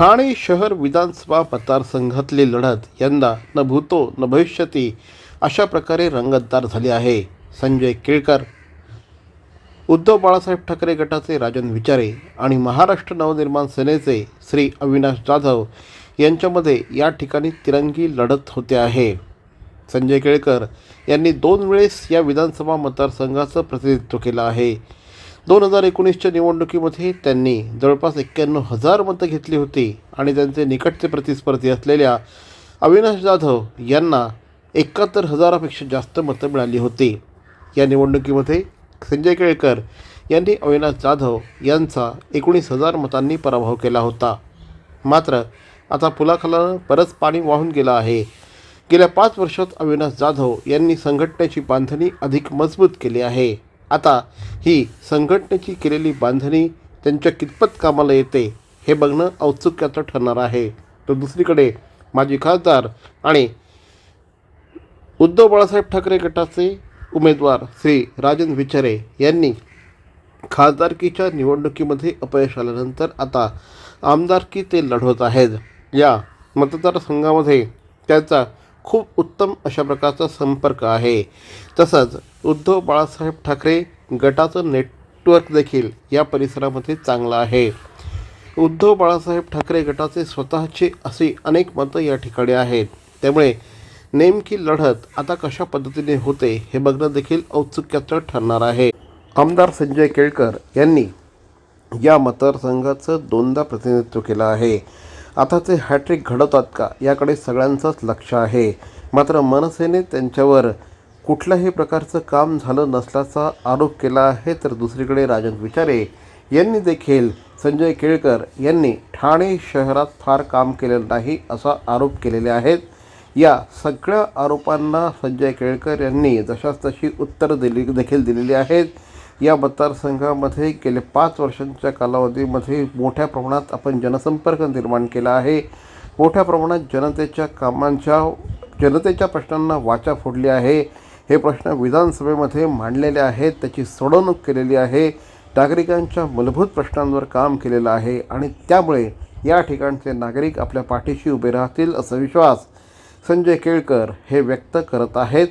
ठाणे शहर विधानसभा मतदारसंघातली लढत यंदा न भूतो न भविष्यती अशा प्रकारे रंगतदार झाली आहे. संजय केळकर. उद्धव बाळासाहेब ठाकरे गटाचे राजन विचारे आणि महाराष्ट्र नवनिर्माण सेनेचे श्री अविनाश जाधव यांच्यामध्ये या ठिकाणी तिरंगी लढत होते आहे. संजय केळकर यांनी दोन वेळेस या विधानसभा मतदारसंघाचं प्रतिनिधित्व केलं आहे. दोन हजार एकोणीसच्या निवडणुकीमध्ये त्यांनी जवळपास एक्क्याण्णव हजार मतं घेतली होती आणि त्यांचे निकटचे प्रतिस्पर्धी असलेल्या अविनाश जाधव यांना एकाहत्तर हजारापेक्षा जास्त मतं मिळाली होती. या निवडणुकीमध्ये संजय केळकर यांनी अविनाश जाधव यांचा एकोणीस हजार मतांनी पराभव केला होता. मात्र आता पुलाखालानं बरंच पाणी वाहून गेलं आहे. गेल्या पाच वर्षात अविनाश जाधव यांनी संघटनेची बांधणी अधिक मजबूत केली आहे. आता ही संघटनेची केलेली बांधणी त्यांच्या कितपत कामाला येते हे बघणं औत्सुक्याचं ठरणार आहे. तर दुसरीकडे माजी खासदार आणि उद्धव बाळासाहेब ठाकरे गटाचे उमेदवार श्री राजन विचारे यांनी खासदारकीच्या निवडणुकीमध्ये अपयश आल्यानंतर आता आमदारकी ते लढवत आहेत. या मतदारसंघामध्ये त्याचा खूप उत्तम अशा प्रकारचा संपर्क आहे. तसंच उद्धव बाळासाहेब ठाकरे गटाचं नेटवर्क देखील या परिसरामध्ये चांगलं आहे. उद्धव बाळासाहेब ठाकरे गटाचे स्वतःचे असे अनेक मतं या ठिकाणी आहेत. त्यामुळे नेमकी लढत आता कशा पद्धतीने होते हे बघणं देखील औत्सुक्याचं ठरणार आहे. आमदार संजय केळकर यांनी या मतदारसंघाचं दोनदा प्रतिनिधित्व केलं आहे. आता ते हॅट्रिक घडवतात का याकडे सगळ्यांचंच लक्ष आहे. मात्र मनसेने त्यांच्यावर कुठल्याही प्रकारचं काम झालं नसल्याचा आरोप केला आहे तर दुसरीकडे राजन विचारे यांनी देखील संजय केळकर यांनी ठाणे शहरात फार काम केलेलं नाही असा आरोप केलेले आहेत. या सगळ्या आरोपांना संजय केळकर यांनी जशास तशी उत्तर दिली देखील दिलेली आहेत. या मतदारसंघामध्ये गेले पाच वर्षांच्या कालावधीमध्ये मोठ्या प्रमाणात आपण जनसंपर्क निर्माण केला आहे. मोठ्या प्रमाणात जनतेच्या कामांच्या जनतेच्या प्रश्नांना वाचा फोडली आहे. हे प्रश्न विधानसभेमध्ये मांडलेले आहेत त्याची सोडवणूक केलेली आहे. नागरिकांच्या मूलभूत प्रश्नांवर काम केलेलं आहे आणि त्यामुळे या ठिकाणचे नागरिक आपल्या पाठीशी उभे राहतील असा विश्वास संजय केळकर हे व्यक्त करत आहेत.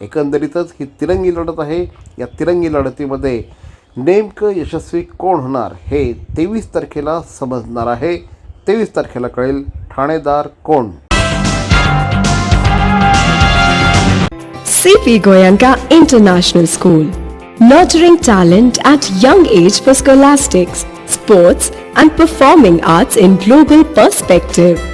एकंदरीतच ही तिरंगी लढत आहे. या तिरंगी लढतीमध्ये नेमकं यशस्वी कोण होणार हे तेवीस तारखेला समजणार आहे. तेवीस तारखेला कळेल ठाणेदार कोण. C P Goenka international school nurturing talent at young age for scholastics sports and performing arts in global perspective